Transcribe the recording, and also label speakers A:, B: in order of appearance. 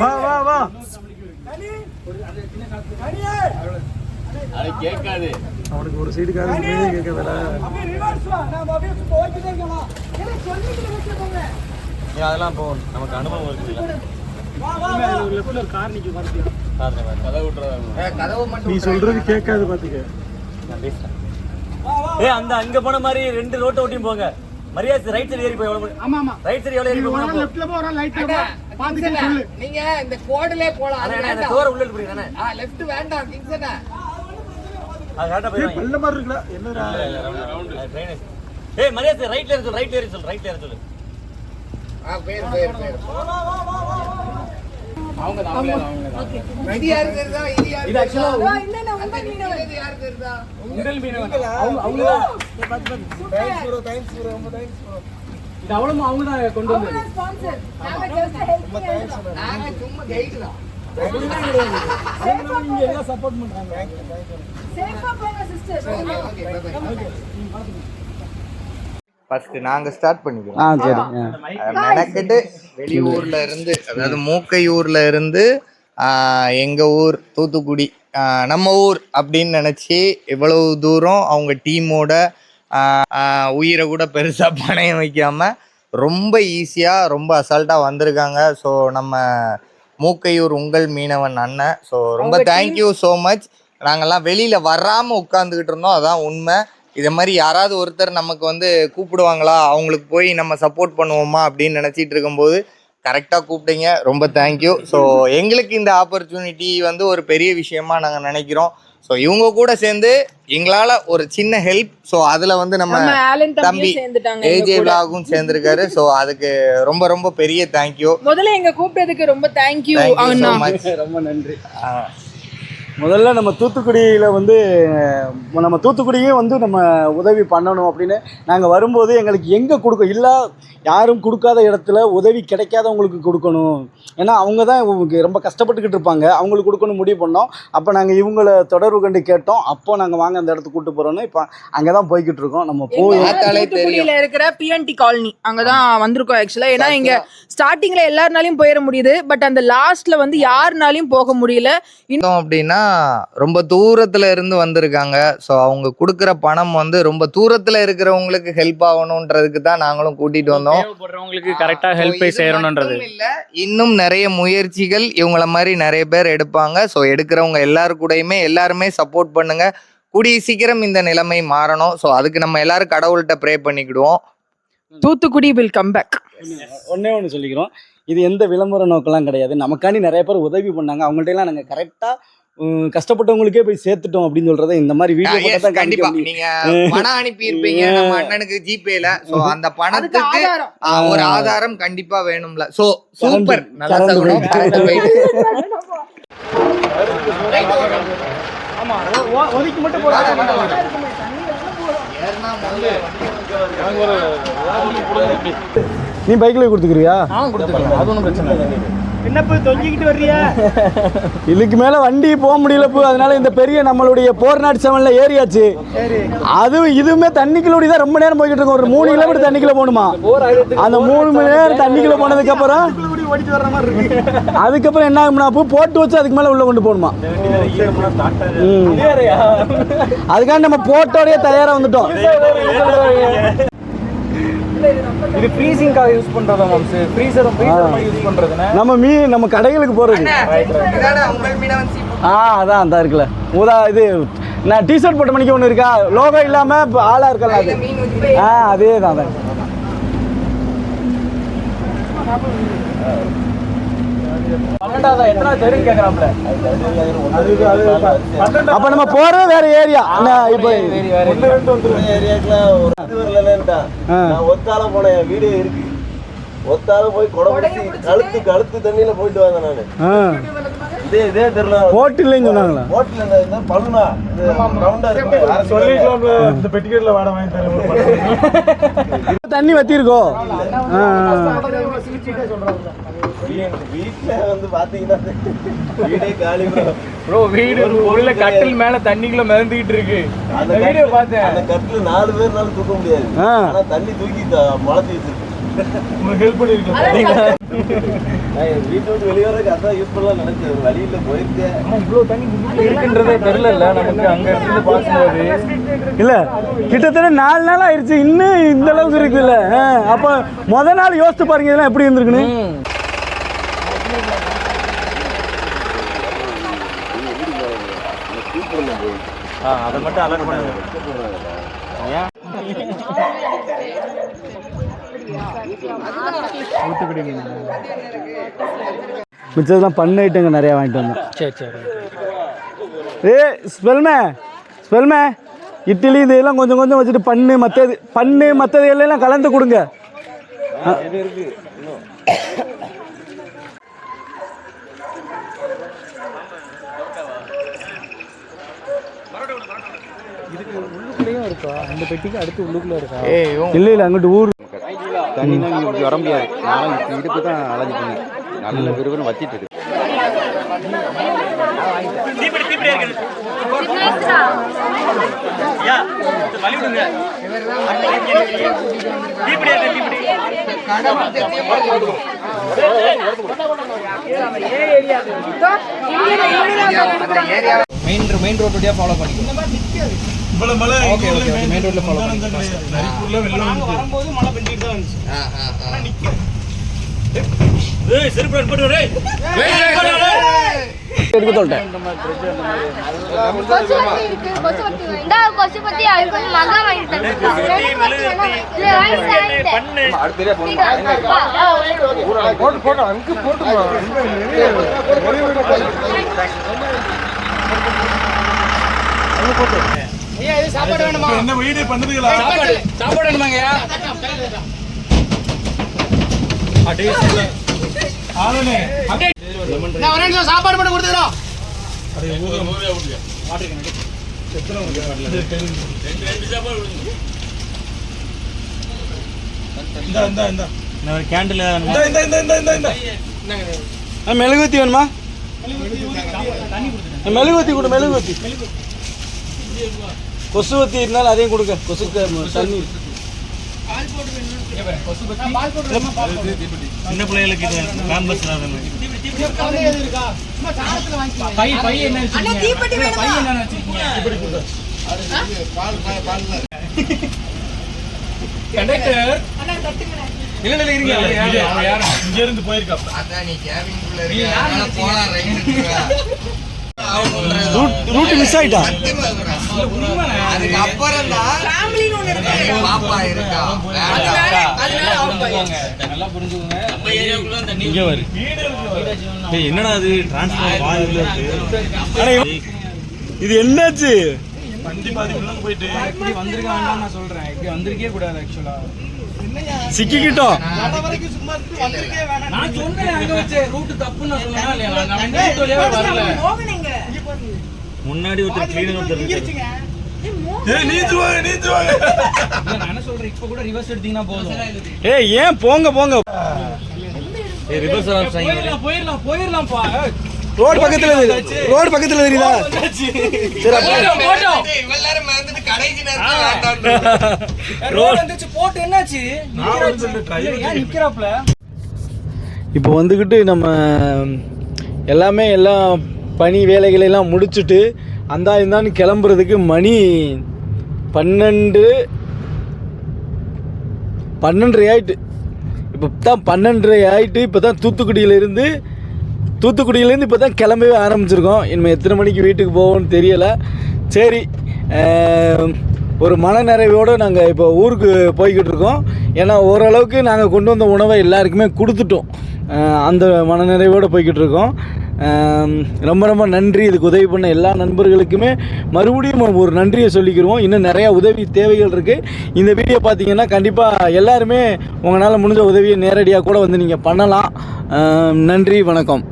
A: வா வா வா.
B: அது கேட்காது.
A: அவனுக்கு ஒரு சீட்டு காரணம் கேட்கறதில்ல
B: அதெல்லாம் போகும் நமக்கு அனுபவம் விட்டுறதா
A: நீ சொல்றது கேட்காது பாத்துக்க.
C: ஏ அந்த அங்க போன மாதிரி ரெண்டு ரோட்டை ஒட்டியும் போங்க. மரியாதை ரைட் சைடு ஏறி போய் எவ்வளவு ஆமா ஆமா. ரைட் சைடு எவ்வளவு ஏறி போய்
D: நீங்க இந்த கோடுலே போலாம் அது
C: அந்த
D: வேண்டாம்.
C: டோர் உள்ள போறீங்க
D: ஆ லெஃப்ட் வேண்டாம் கிங்ஸ்னா
C: அது கரெக்டா போய்
A: நல்ல மாதிரி இருக்குல்ல என்னடா?
C: ட்ரெயின் ஏய் மரியாதை ரைட்ல சொல்லு ரைட்ல ஏறி சொல்லு ரைட்ல ஏறி சொல்லு.
D: ஆ பேர் பேர் பேர். அவங்க தான் அவங்க தான் யாரு தெரியுதா இது யாரு இது ஆக்சுவலா
E: உங்கள் மீனவன் அவங்க அவங்க தான் இது அவ்வளவு அவங்க தான் கொண்டு வந்தது.
D: நாங்க
E: எல்லாம் சப்போர்ட் பண்றாங்க
F: ஃபர்ஸ்ட் நாங்க ஸ்டார்ட் பண்ணிக்கிறோம். மெனக்கெட்டு வெளியூர்ல இருந்து அதாவது மூக்கையூர்ல இருந்து ஆஹ் எங்க ஊர் தூத்துக்குடி நம்ம ஊர் அப்படின்னு நினைச்சு இவ்வளவு தூரம் அவங்க டீமோட உயிரை கூட பெருசா பணயம் வைக்காம ரொம்ப ஈஸியா ரொம்ப அசால்ட்டா வந்திருக்காங்க. ஸோ நம்ம மூக்கையூர் உங்கள் மீனவன் அண்ணன். ஸோ ரொம்ப தேங்க்யூ ஸோ மச் நாங்கெல்லாம் வெளியில வராம உட்காந்துக்கிட்டு இருந்தோம். அதான் உண்மை. இதை மாதிரி யாராவது ஒருத்தர் நமக்கு வந்து கூப்பிடுவாங்களா? அவங்களுக்கு போய் நம்ம சப்போர்ட் பண்ணுவோமா? அப்படின்னு நினச்சிட்டு இருக்கும்போது கரெக்டாக கூப்பிட்டீங்க. ரொம்ப தேங்க்யூ ஸோ எங்களுக்கு இந்த ஆப்பர்ச்சுனிட்டி வந்து ஒரு பெரிய விஷயமா நாங்கள் நினைக்கிறோம். ஸோ இவங்க கூட சேர்ந்து எங்களால் ஒரு சின்ன ஹெல்ப் ஸோ அதில் வந்து நம்ம தம்பி ஏஜே. விலாகும் சேர்ந்திருக்காரு. ஸோ அதுக்கு ரொம்ப ரொம்ப பெரிய தேங்க்யூ
G: முதல்ல எங்க கூப்பிட்டதுக்கு ரொம்ப தேங்க்யூ
A: ரொம்ப நன்றி. முதல்ல நம்ம தூத்துக்குடியில் வந்து நம்ம தூத்துக்குடியும் வந்து நம்ம உதவி பண்ணணும் அப்படின்னு நாங்கள் வரும்போது எங்களுக்கு எங்கே கொடுக்க இல்லை யாரும் கொடுக்காத இடத்துல உதவி கிடைக்காதவங்களுக்கு கொடுக்கணும். ஏன்னா அவங்க தான் ரொம்ப கஷ்டப்பட்டுக்கிட்டு இருப்பாங்க. அவங்களுக்கு கொடுக்கணும் முடிவு பண்ணோம். அப்போ நாங்கள் இவங்கள தொடர்பு கண்டு கேட்டோம். அப்போ நாங்கள் வாங்க அந்த இடத்துக்கு கூட்டு போகிறோன்னு இப்போ அங்கே தான் போய்கிட்டு இருக்கோம். நம்ம போய்
G: தூத்துக்குடியில இருக்கிற பிஎன்டி காலனி. அங்கதான் வந்திருக்கோம் ஆக்சுவலா ஏன்னா இங்க ஸ்டார்டிங்ல எல்லாருனாலையும் போயிட முடியுது. பட் அந்த லாஸ்ட்ல வந்து யாருனாலையும் போக முடியல.
F: பார்த்தோம் அப்படின்னா ரொம்ப தூரத்துல இருந்து வந்திருக்காங்க. ஸோ அவங்க கொடுக்குற பணம் வந்து ரொம்ப தூரத்துல இருக்கிறவங்களுக்கு ஹெல்ப் ஆகணுன்றதுக்கு தான் நாங்களும் கூட்டிட்டு வந்தோம்.
E: தேவைப்படுறவங்களுக்கு கரெக்டா
F: So,
E: ஹெல்ப்
F: மட்டும் இல்ல இன்னும் நிறைய முயற்சிகள் இவங்கள மாதிரி நிறைய பேர் எடுப்பாங்க. ஸோ எடுக்கிறவங்க எல்லாரு கூடயுமே எல்லாருமே சப்போர்ட் பண்ணுங்க. கூடிய சீக்கிரம் இந்த நிலைமை மாறணும். ஸோ அதுக்கு நம்ம எல்லாரும் கடவுள்கிட்ட ப்ரே பண்ணிக்கிடுவோம்.
G: தூத்துக்குடி வில் கம் பேக்
A: ஒன்றே ஒன்று சொல்லிக்கிறோம். இது எந்த விளம்பர நோக்கெல்லாம் கிடையாது. நமக்காண்டி நிறைய பேர் உதவி பண்ணாங்க. அவங்கள்ட்ட எல்லாம் நாங்கள் கரெக்டாக கஷ்டப்பட்டவங்களுக்கே போய் சேர்த்துட்டோம் அப்படின்னு சொல்றத இந்த மாதிரி வீடியோ தான்
F: கண்டிப்பா. நீங்க பணம் அனுப்பி இருப்பீங்க நம்ம அண்ணனுக்கு ஜிபேல. ஸோ அந்த பணத்துக்கு ஒரு ஆதாரம் கண்டிப்பா வேணும்ல. So super.
E: ஆமா ஒதுக்கி மட்டும் போறாங்க
A: நீ பைக்ல கொடுத்துக்கிறியா?
E: அது ஒன்றும் பிரச்சனை இல்லை. என்ன போய் தொங்கிக்கிட்டு வர்றியா?
A: இதுக்கு மேல வண்டி போக முடியல போ. அதனால இந்த பெரிய நம்மளுடைய போர் நாட் செவன்ல ஏறியாச்சு. அது இதுவுமே தண்ணிக்குள்ள தான் ரொம்ப நேரம் போய்கிட்டு இருக்கோம். ஒரு மூணு கிலோமீட்டர் தண்ணிக்குள்ள போகணுமா? அந்த மூணு மணி நேரம் தண்ணிக்குள்ள போனதுக்கு அப்புறம்
E: ஓடிட்டு வர்ற மாதிரி இருக்கு.
A: அதுக்கப்புறம் என்ன ஆகும்னா அப்போ போட்டு வச்சு அதுக்கு மேல உள்ள கொண்டு போகணுமா. அதுக்காண்டி நம்ம போட்டோடய தயாரா வந்துட்டோம்.
E: இது ஃப்ரீசிங்காக யூஸ் பண்றதா மாம்ஸ் ஃப்ரீசர் ஃப்ரீசர் யூஸ் பண்றதுன்னா
A: நம்ம மீ நம்ம கடைகளுக்கு போறது.
F: இதானே உங்கள் மீனவன் சீ
A: ஆ அதான் அந்த இருக்குல்ல. ஊதா இது நான் டிஷர்ட் போட்ட மணிக்கு ஒன்று இருக்கா? லோகோ இல்லாம இப்ப ஆளா இருக்கல அது. ஆ அதே தான் அதான் அப்ப நம்ம போறது வேற ஏரியா. இப்போ ஆ.
H: ஒத்தால போன வீடியோ இருக்கு. ஒத்தால போய் குடம்புடி கழுத்து கழுத்து தண்ணியில போயிட்டு வந்தேன் நானு.
A: ஆ.
H: இதே இதே தெரியல
A: போட்டு இல்லைன்னு சொன்னாங்களா?
H: இந்த இந்த பழுனா ரவுண்டா இருக்கு
E: சொல்லிக்கலாம்ல இந்த பெட்டிக்கெட்ல வாட வாங்கி தரேன்
A: தண்ணி வத்திருக்கோ.
H: வீட்டுல வந்து பாத்தீங்கன்னா வீடே காலி bro.
E: ப்ரோ வீடு உள்ள கட்டில் மேல தண்ணிக்குள்ள மிதந்துகிட்டு இருக்கு.
H: அந்த
E: வீடியோ பார்த்தேன்.
H: அந்த கட்டில நாலு பேர்னால தூக்க முடியாது. ஆனா தண்ணி தூக்கி முளைச்சி வச்சிருக்கு நான் வீட்டு விட்டு வெளியே வரதுக்கு அதான் யூஸ் பண்ணலாம் நினைச்சேன். வழியில போயிருக்கேன்.
E: ஆனா இவ்வளோ தண்ணி உள்ளுக்குள்ள இருக்குன்றதே தெரியல நமக்கு அங்க இருந்து பார்க்கும்போது
A: இல்ல கிட்டத்தட்ட நாலு நாள் ஆயிடுச்சு இன்னும் இந்த அளவுக்கு இருக்குல்ல. அப்ப முத நாள் யோசிச்சு பாருங்க இதெல்லாம் எப்படி இருந்திருக்குன்னு.
C: ஆ அதை மட்டும் அலர்ட் பண்ணுங்க
A: மிச்சதெல்லாம் பண்ண ஐட்டங்க நிறையா வாங்கிட்டு வந்தோம்
E: சரி சரி.
A: ஏ ஸ்பெல்மே ஸ்பெல்மே இட்லி இதெல்லாம் கொஞ்சம் கொஞ்சம் வச்சுட்டு பண்ணு மற்றது பண்ணு மற்றது எல்லாம் கலந்து கொடுங்க. ஆ.
E: உள்ளுக்குள்ளேயும் இருக்கா? அந்த பெட்டிக்கு அடுத்து உள்ளுக்குள்ள இருக்கா?
A: இல்லை இல்லை அங்கிட்டு ஊர்
B: தண்ணினா இங்கே இப்படி வர முடியாது. நானும் இடுப்பு தான் அலைஞ்சிட்டு நல்ல விறுவிறுன்னு வச்சிட்டு இருக்கு.
E: மெயின் மெயின் இருக்கு ஃபாலோ இது மெயின்
F: ஆ, ஆ, ஆ.
C: ஏய் செருப்பு போட்டு டேய்
I: மகா வாங்கி தந்துருக்காங்க இல்ல வாங்கி தரேன்
C: பண்ணு
E: போட்டு போட்டு அங்க போட்டு
C: கேண்டில்
A: ஆ மெழுகுவத்தி வேணுமா? ஆ, மெழுகுவத்தி கொடு மெழுகுவத்தி கொசுவத்தி இருந்தாலும் அதையும் கொடுங்க. ம- தண்ணி.
C: சின்ன பிள்ளைகளுக்கு கேம்பஸ்
E: கண்டக்டர். இல்ல இல்ல இருங்க. இங்க இருந்து போயிருக்கா
F: அதான் நீ கேபின்குள்ள இருக்க. அதனால போனா ரைட்
A: மிஸ் ஆயிட்டா?
F: அதுக்கு அப்புறம் தான்
G: ஃபேமிலின்னு ஒன்று இருக்கு
F: பாப்பா இருக்கா?
G: அதனால out ஆயிடுச்சு.
E: நல்லா புரிஞ்சுக்கோங்க.
C: இங்க வரு. ஏய் என்னடா அது? வாயுல இருக்கு
A: இவன்- இது என்னாச்சு?
E: இப்படி வந்திருக்க வேண்டாம் நான் சொல்றேன். இப்படி வந்திருக்கே கூடாது ஆக்சுவலா
A: சிக்கிக்கிட்டோம்.
E: நான் சொன்னேன் அங்க வச்சு. ரூட் தப்புன்னு நான் சொன்னேனா. இல்லையா? நான் நான் ரூட் வழியாவே வரல.
G: மோகன் எங்க?
C: முன்னாடி ஒருத்தர் கிளீனர் ஒருத்தர் இருக்காரு.
E: இல்ல, நான் என்ன சொல்றேன்? இப்ப கூட ரிவர்ஸ் எடுத்தீங்கன்னா போதும்.
A: ஏய் ஏன் போங்க போங்க.
E: போயிடலாம் போயிடலாம் போயிடலாம்ப்பா
A: ரோடு பக்கத்துல. ரோடு பக்கத்துல தெரியுதா சரி அப்ப இப்போ வந்துக்கிட்டு நம்ம எல்லாமே எல்லாம் பணி வேலைகளை எல்லாம் முடிச்சுட்டு அந்தா இந்தான்னு கிளம்புறதுக்கு மணி பன்னெண்டு பன்னெண்டரை ஆயிட்டு. இப்போ தான் பன்னெண்டரை ஆயிட்டு இப்போ தான் தூத்துக்குடியிலேருந்து தூத்துக்குடியிலேருந்து இப்போ தான் கிளம்பவே ஆரம்பிச்சிருக்கோம். இனிமேல் எத்தனை மணிக்கு வீட்டுக்கு போவோம்னு தெரியலை. சரி ஒரு மனநிறைவோடு நாங்கள் இப்போ ஊருக்கு போய்கிட்டு இருக்கோம். ஏன்னா ஓரளவுக்கு நாங்கள் கொண்டு வந்த உணவை எல்லாருக்குமே கொடுத்துட்டோம். அந்த மனநிறைவோடு போய்கிட்டு இருக்கோம். ரொம்ப ரொம்ப நன்றி. இதுக்கு உதவி பண்ண எல்லா நண்பர்களுக்குமே மறுபடியும் ஒரு நன்றியை சொல்லிக்கிறோம் இன்னும் நிறையா உதவி தேவைகள் இருக்குது இந்த வீடியோ பார்த்தீங்கன்னா கண்டிப்பாக எல்லாருமே உங்களால் முடிஞ்ச உதவியை நேரடியாக கூட வந்து நீங்கள் பண்ணலாம். நன்றி வணக்கம்.